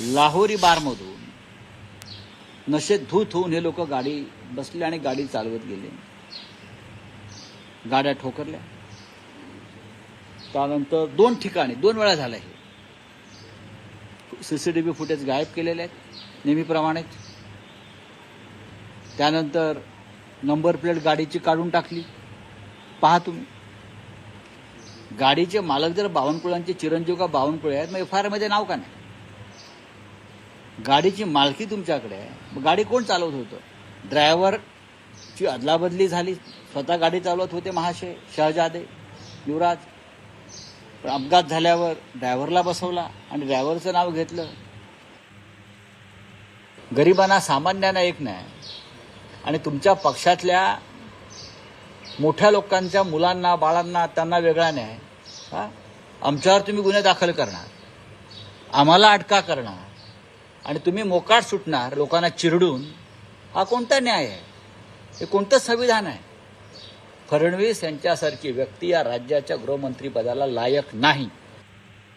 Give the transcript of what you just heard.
लाहोरी बारमधून नशेत धूत होऊन हे लोक गाडी बसले आणि गाडी चालवत गेले. गाड्या ठोकरल्या. त्यानंतर दोन ठिकाणी दोन वेळा झालं हे. सीसीटीव्ही फुटेज गायब केलेले आहेत नेहमीप्रमाणेच. त्यानंतर नंबर प्लेट गाडीची काढून टाकली. पहा तुम्ही. गाडीचे मालक जर बावनकुळांचे चिरंजीव का बावनकुळे आहेत मग एफ आयमध्ये नाव का नाही? गाडीची मालकी तुमच्याकडे आहे. गाडी कोण चालवत होतं? ड्रायव्हरची अदलाबदली झाली. स्वतः गाडी चालवत होते महाशय शहजादे युवराज. पण अपघात झाल्यावर ड्रायव्हरला बसवला आणि ड्रायव्हरचं नाव घेतलं. गरिबांना सामान्यांना एक नाही आणि तुमच्या पक्षातल्या मोठ्या लोकांच्या मुलांना बाळांना त्यांना वेगळा न्याय. हा? आमच्यावर तुम्ही गुन्हे दाखल करणार. आम्हाला अटका करणार. आणि तुम्ही मोकाट सुटणार लोकांना चिरडून हा कोणता न्याय आहे? हे कोणतं संविधान आहे? फडणवीस यांच्यासारखी व्यक्ती या राज्याच्या गृहमंत्रीपदाला लायक नाही.